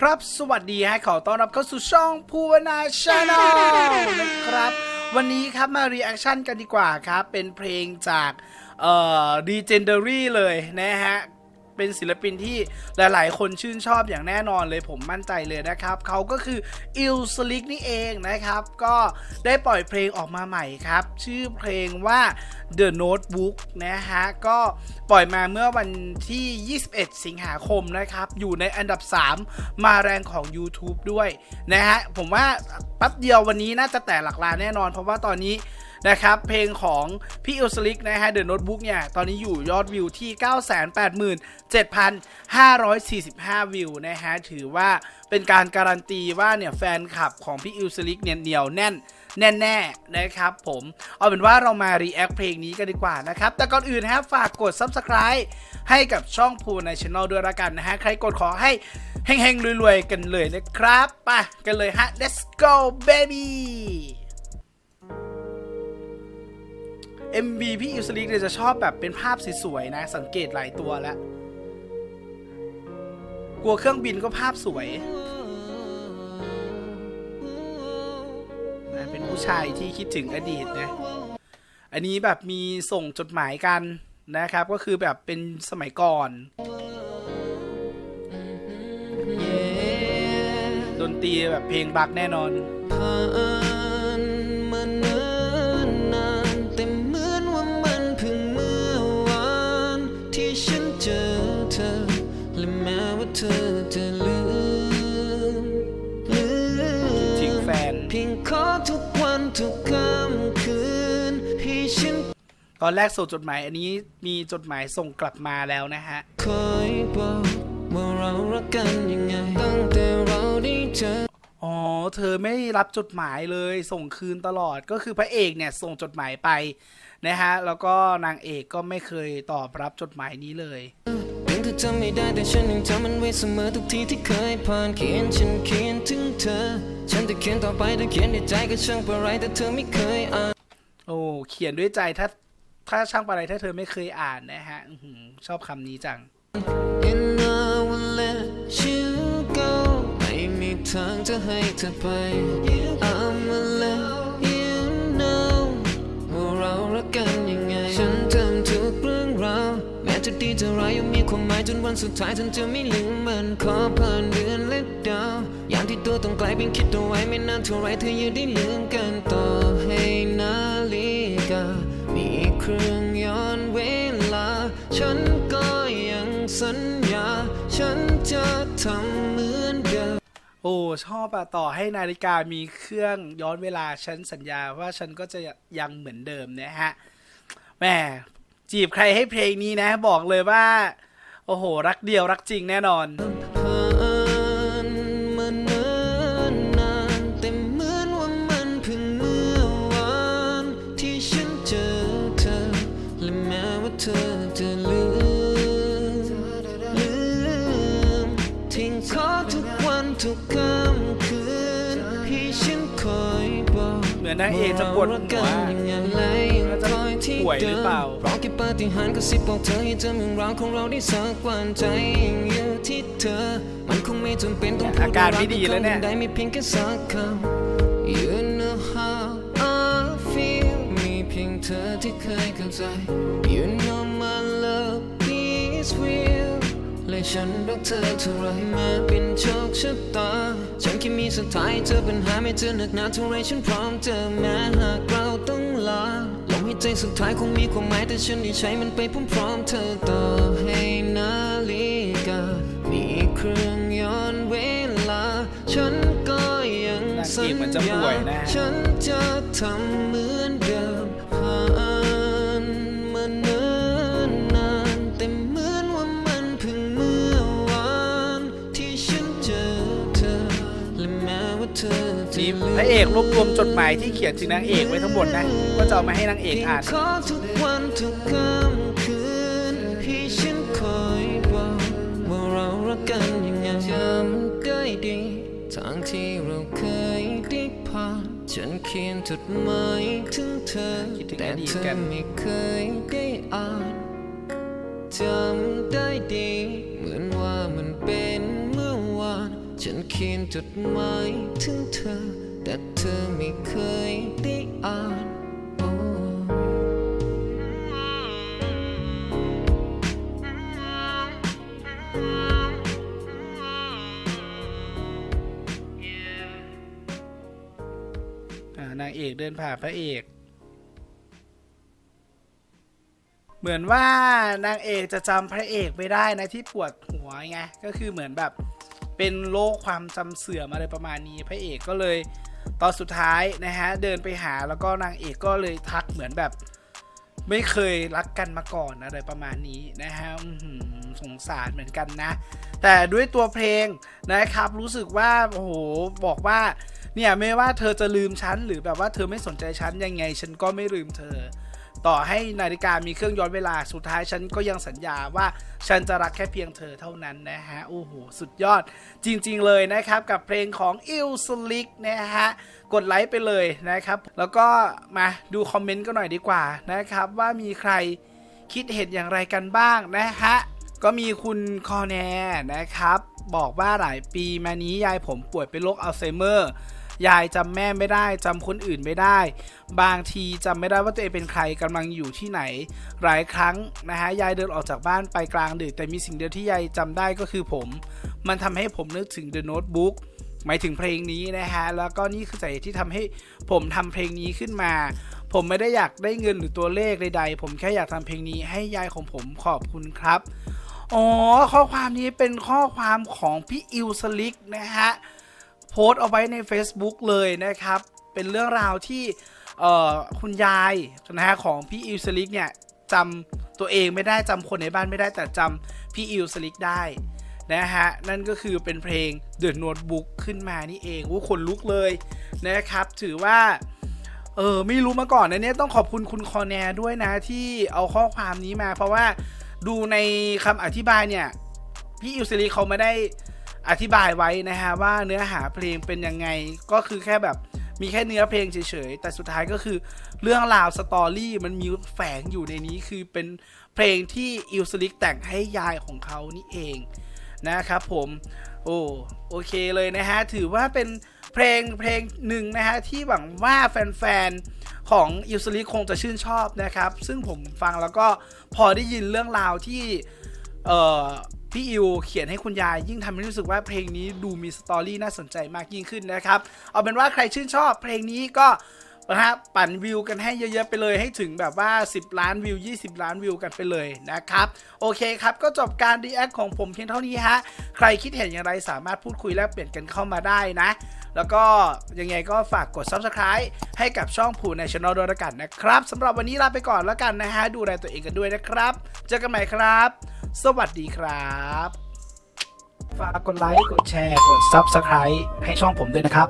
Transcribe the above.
ครับ สวัสดีฮะขอต้อนรับเข้าสู่ช่องภูวนาชาแนลนะครับ วันนี้ครับมารีแอคชั่นกันดีกว่าครับ เป็นเพลงจากเอ่อ Legendary เลยนะฮะ เป็นศิลปินที่หลาย ๆ คนชื่นชอบอย่างแน่นอนเลยผมมั่นใจเลยนะครับ เขาก็คืออิลสลิกนี่เองนะครับ ก็ได้ปล่อยเพลงออกมาใหม่ครับ ชื่อเพลงว่า The Notebook นะฮะ ก็ปล่อยมาเมื่อวันที่ 21 สิงหาคมนะครับ อยู่ในอันดับ 3 มาแรงของ YouTube ด้วยนะฮะ ผมว่าแป๊บเดียววันนี้น่าจะแตะหลักล้านแน่นอน เพราะว่าตอนนี้ นะครับ เพลงของพี่อิลสลิกนะฮะ The Notebook เนี่ย ตอนนี้อยู่ยอดวิวที่ 987,545 วิวนะฮะ ถือว่าเป็นการการันตีว่าเนี่ย แฟนคลับของพี่อิลสลิกเนี่ยเหนียวแน่นแน่ ๆ นะครับผม เอาเป็นว่าเรามารีแอคเพลงนี้กันดีกว่านะครับ แต่ก่อนอื่นฮะฝากกด Subscribe ให้กับช่องพูในช anel ด้วยละกันนะฮะ ใครกดขอให้เฮงๆรวยๆ กันเลยนะครับ ไปกันเลยฮะ let's go baby MV พี่อิวสลิกเนี่ยจะชอบแบบเป็นภาพสวยๆนะ สังเกตหลายตัวแล้ว กลัวเครื่องบินก็ภาพสวยนะเป็นผู้ชายที่คิดถึงอดีตนะ อันนี้แบบมีส่งจดหมายกันนะครับ ก็คือแบบเป็นสมัยก่อน ดนตรีแบบเพลงบักแน่นอนผ่าน ตอนแรกส่งจดหมายอันนี้มีจดหมายส่งกลับมาแล้วนะฮะคอยบอกว่าเรารักกันยังไงตั้งแต่เราได้เจออ๋อ เธอไม่รับจดหมายเลยส่งคืนตลอดก็คือพระเอกเนี่ยส่งจดหมายไปนะฮะ แล้วก็นางเอกก็ไม่เคยตอบรับจดหมายนี้เลยยังเธอจำไม่ได้แต่ฉันยังจำมันไว้เสมอทุกทีที่เคยผ่านเขียนฉันเขียนถึงเธอ ฉันจะเขียนต่อไปแต่เขียนในใจก็ช่างปะไรแต่เธอไม่เคยอ่านโอ้เขียนด้วยใจถ้า ถ้าช่างปะไรถ้าเธอไม่เคยอ่านนะฮะอชอบคำนี้จัง And I will let you go ไม่มีทางจะให้เธอไป I'ma let you know ว่าเรารักกันยังไง ฉันทำทุกเรื่องราวแม้จะดีจะร้ายยังมีความหมายจนวันสุดท้ายฉันจะไม่ลืมมันขอผ่านเดือนและดาว อย่างที่ตัวต้องไกลเพียงคิดเอาไว้ไม่นานเท่าไรเธอยังได้ลืมกันต่อให้นาฬิกา รื่องย้อนเวลา ฉันก็ยังสัญญา ฉันจะทำเหมือนเดิม โอ้ชอบอะต่อให้นาฬิกามีเครื่องย้อนเวลาฉันสัญญาว่าฉันก็จะยังเหมือนเดิมนะฮะแหม่จีบใครให้เพลงนี้นะ บอกเลยว่า โอ้โห รักเดียวรักจริงแน่นอน ทุกค่ำคืนให้ฉันคอยบอกเหมือนนางเอกจะปวดหัวาเรารักกันยังไงและยังคอยที่ป่วยหเดิรือมเปล่าเพราะแค่ปาฏิหาริย์ก็สิบบอกเธอให้จำเรื่องราวของเราได้สักวันใจยังอยู่ที่เธอ มันคงไม่จำเป็นต้องพูดอาการไม่ดีแล้วเนี่ยรักได้ไม่เพียงแค่สักคำ You know how I feel มีเพียงเธอที่เคยเข้าใจ You know my love is real และ ฉันรักเธอเท่าไรมาเป็นโชคชะตา ฉันแค่มีสุดท้ายเจอปัญหาไม่เจอหนักหนาเท่าไรฉันพร้อมเจอแม้หากเราต้องลาลมหายใจสุดท้ายคงมีความหมายแต่ฉันได้ใช้มันไปพร้อมๆเธอต่อให้นาฬิกา มีเครื่องย้อนเวลา ฉันก็ยังสัญนางเอกมันจะญาป่วยนะฉันจะทำเหมือน นี่ลืมพระเอกรวบรวมจดหมายที่เขียนถึงนางเอกไว้ทั้งหมดนะ ก็จะเอามาให้นางเอกอ่านทุกวันทุกค่ำคืนให้ฉันคอยบอกว่าเรารักกันยังไงจำได้ดีทางที่เราเคยได้ผ่านฉันเขียนจดหมายถึงเธอคิดถึงแต่อดีตเธอกันไม่เคยได้อ่านจำได้ดี เหมือนว่ามันเป็น ฉันเขียนจดหมายถึงเธอ แต่เธอไม่เคยได้อ่านนางเอกเดินผ่านพระเอก เหมือนว่านางเอกจะจำพระเอกไม่ได้นะที่ปวดหัวไง ก็คือเหมือนแบบ เป็นโรคความจำเสื่อมอะไรประมาณนี้พระเอกก็เลย ตอนสุดท้ายนะฮะเดินไปหาแล้วก็นางเอกก็เลยทักเหมือนแบบ ไม่เคยรักกันมาก่อนอะไรประมาณนี้นะฮะสงสารเหมือนกันนะ แต่ด้วยตัวเพลงนะครับรู้สึกว่าโอ้โหบอกว่าเนี่ยไม่ว่าเธอจะลืมฉันหรือแบบว่าเธอไม่สนใจฉันยังไง ฉันก็ไม่ลืมเธอ ต่อให้นาฬิกามีเครื่องย้อนเวลาสุดท้ายฉันก็ยังสัญญาว่าฉันจะรักแค่เพียงเธอเท่านั้นนะฮะ โอ้โห สุดยอดจริง ๆ เลยนะครับ กับเพลงของอิลสลิกนะฮะ กดไลค์ไปเลยนะครับ แล้วก็มาดูคอมเมนต์กันหน่อยดีกว่านะครับ ว่ามีใครคิดเห็นอย่างไรกันบ้างนะฮะ ก็มีคุณคอแนนะครับ บอกว่าหลายปีมานี้ยายผมป่วยเป็นโรคอัลไซเมอร์ ยายจำแม่ไม่ได้จำคนอื่นไม่ได้ บางทีจำไม่ได้ว่าตัวเองเป็นใครกำลังอยู่ที่ไหน หลายครั้งนะฮะยายเดินออกจากบ้านไปกลางดึกแต่มีสิ่งเดียวที่ยายจำได้ก็คือผม มันทำให้ผมนึกถึง The Notebook หมายถึงเพลงนี้นะฮะ แล้วก็นี่คือสาเหตุที่ทำให้ผมทำเพลงนี้ขึ้นมา ผมไม่ได้อยากได้เงินหรือตัวเลขใดๆ ผมแค่อยากทำเพลงนี้ให้ยายของผมขอบคุณครับ อ๋อ ข้อความนี้เป็นข้อความของพี่อิวสลิกนะฮะ พสต์เอาไว้ใน Facebook เลยนะครับ เป็นเรื่องราวที่คุณยายนะฮะของพี่อิวสลิกเนี่ยจำตัวเองไม่ได้จำคนในบ้านไม่ได้แต่จำพี่อิวสลิกได้นะฮะนั่นก็คือเป็นเพลง The Notebook ขึ้นมานี่เองอู้คนลุกเลยนะครับ ถือว่าเออไม่รู้มาก่อนนะเนี่ยต้องขอบคุณคุณคอแนร์ด้วยนะที่เอาข้อความนี้มา เพราะว่าดูในคำอธิบายเนี่ย พี่อิวซิลีเขาไม่ได้ อธิบายไว้นะฮะว่าเนื้อหาเพลงเป็นยังไงก็คือแค่แบบมีแค่เนื้อเพลงเฉยๆ แต่สุดท้ายก็คือเรื่องราวสตอรี่มันมีแฝงอยู่ในนี้คือเป็นเพลงที่อิวซิลิกแต่งให้ยายของเขานี่เองนะครับผม โอ้โอเคเลยนะฮะ ถือว่าเป็นเพลงเพลงหนึ่งนะฮะ ที่หวังว่าแฟนๆ ของอิวสลิคงจะชื่นชอบนะครับ ซึ่งผมฟังแล้วก็พอได้ยินเรื่องราวที่ เอ่อ พี่อิวเขียนให้คุณยายยิ่งทำให้รู้สึกว่าเพลงนี้ดูมีสตอรี่น่าสนใจมากยิ่งขึ้นนะครับ เอาเป็นว่าใครชื่นชอบเพลงนี้ก็นะฮะปั่นวิวกันให้เยอะๆไปเลยให้ถึงแบบว่า 10 ล้านวิว 20 ล้านวิวกันไปเลยนะครับ โอเคครับ ก็จบการรีแอคของผมเพียงเท่านี้ฮะ ใครคิดเห็นอย่างไรสามารถพูดคุยแลกเปลี่ยนกันเข้ามาได้นะ แล้วก็ยังไงก็ฝากกด Subscribe ให้กับช่องผูในช anel ด้วยละกันนะครับสำหรับวันนี้ลาไปก่อนแล้วกันนะฮะ ดูแลตัวเองกันด้วยนะครับ เจอกันใหม่ครับ สวัสดีครับ ฝากกดไลค์ กดแชร์ กด Subscribe ให้ช่องผมด้วยนะครับ